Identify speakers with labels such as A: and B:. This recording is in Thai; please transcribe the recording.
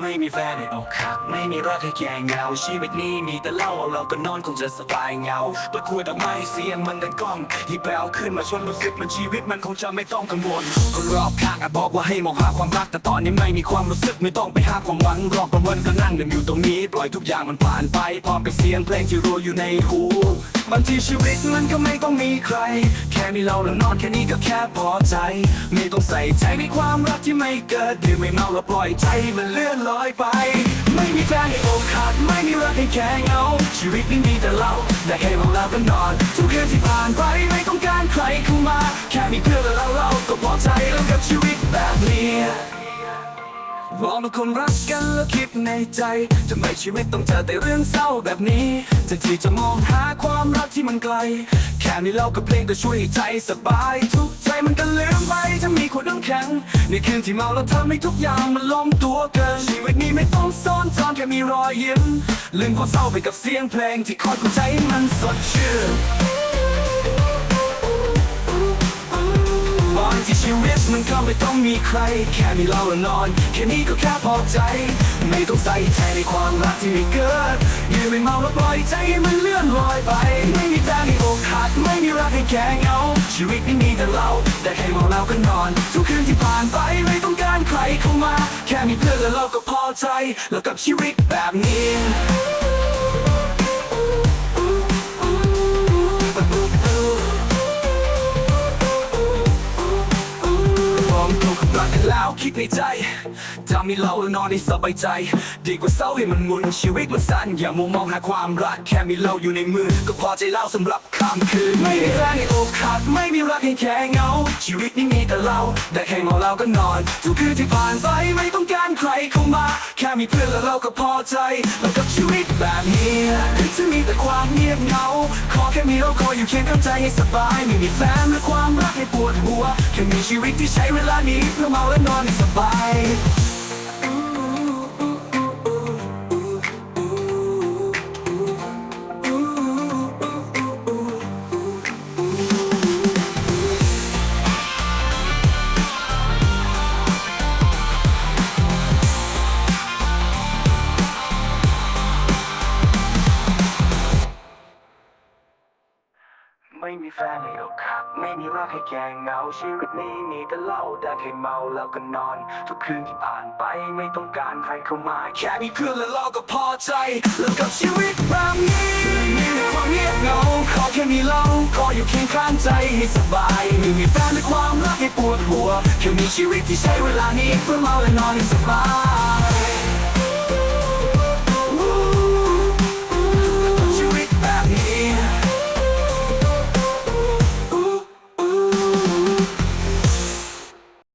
A: ไม่มีแฟนในอกหัก ไม่มีรักให้แก่เงา ชีวิตนี้มีแต่เล่าเราก็นอนคงจะสบายเงาตะกรวดดอกไม้เสียงมันดังก้องที่แปลวขึ้นมาชนรู้สึกมันชีวิตมันคงจะไม่ต้องกังวลคนรอบข้างอาจบอกว่าให้มองหาความรัก แต่ตอนนี้ไม่มีความรู้สึกไม่ต้องไปหาความหวังรอบประเมินก็นั่งดื่มอยู่ตรงนี้ ปล่อยทุกอย่างมันผ่านไปพร้อมกับเสียงเพลงที่รัวอยู่ในหูบางทีชีวิตมันก็ไม่ต้องมีใคร แค่มีเราแล้วนอนแค่นี้ก็แค่พอใจ ไม่ต้องใส่ใจในความรักที่ไม่เกิดดื่มไม่เมาแล้วปล่อยใจมันเลื่อนลอยไป ไม่มีแฟนให้อกหักไม่มีรักให้แค่เงา ชีวิตนี้มีแต่เราได้แค่มองแล้วก็นอน ทุกคืนที่ผ่านไปไม่ต้องการใครเข้ามา แค่มีเพื่อนและเราเราก็พอใจแล้วกับชีวิตแบบนี้มองเป็นคนรักกันแล้วคิดในใจทำไมชีวิตต้องเจอแต่เรื่องเศร้าแบบนี้แทนที่จะมองหาความรักที่มันไกล แค่มีเรากับเพลงก็ช่วยใจสบายทุก มันก็ลืมไปถ้ามีคนน้ำแข็ง ในคืนที่เมาแล้วทำให้ทุกอย่างมันลงตัวเกิน ชีวิตนี้ไม่ต้องซ่อนจอนแค่มีรอยยิ้ม ลืมความเศร้าไปกับเสียงเพลงที่คอยกุใจมันสดชื่นบางที่ชีวิตมันก็ไม่ต้องมีใคร แค่มีเราและนอน แค่นี้ก็แค่พอใจ ไม่ต้องใส่ใจในความรักที่ไม่เกิดยืน ไม่เมาแล้วปล่อยใจให้มันเลื่อนลอยไป ไม่มีแฟนให้อกหักไม่มีรักให้แก่เงา ชีวิตไม่มีแต่เรา แต่ใค่เมาแล้วก็นอน ทุกคืนที่ผ่านไปไม่ต้องการใครเข้ามา แค่มีเพื่อนและเราก็พอใจ แล้วกับชีวิตแบบนี้ักกันแล้วคิดในใจถ้ามีเราแล้วนอนให้สบายใจ ดีกว่าเศร้าให้มันหมุนชีวิตมันสั้นอย่ามัวมองหาความรักแค่มีเราอยู่ในมือ ก็พอใจเล่าสำหรับค่ำคืน ไม่มีแฟนให้อกหักไม่มีรักให้แค่เงา ชีวิตนี้มีแต่เราได้แค่เมาเราก็นอน ทุกคืนที่ผ่านไปไม่ต้องการใครค ค่มีเพื่อนแล้วเราก็พอใจ แล้วกับชีวิตแบบนี้ถึงจะมีแต่ความเงียบเหงา ขอแค่มีเราคอยอยู่เคียงข้างใจให้สบาย ไม่มีแฟนหรือความรักให้ปวดหัว แค่มีชีวิตที่ใช้เวลานี้เพื่อเมาและนอนให้สบาย ไม่มีแฟนให้อกหักไม่มีรักให้แก่เหงาชีวิตนี้มีแต่เหล้าได้แค่เมาแล้วก็นอน ทุกคืนที่ผ่านไปไม่ต้องการใครเข้ามา แค่มีเพื่อนและเราก็พอใจ แล้วกับชีวิตแบบนี้มีแต่ความเงียบเหงาขอแค่มีเราขออยู่เคียงข้างใจให้สบายไม่มีแฟนหรือความรักให้ปวดหัวแค่มีชีวิตที่ใช้เวลานี้เพื่อเมาและนอนให้สบาย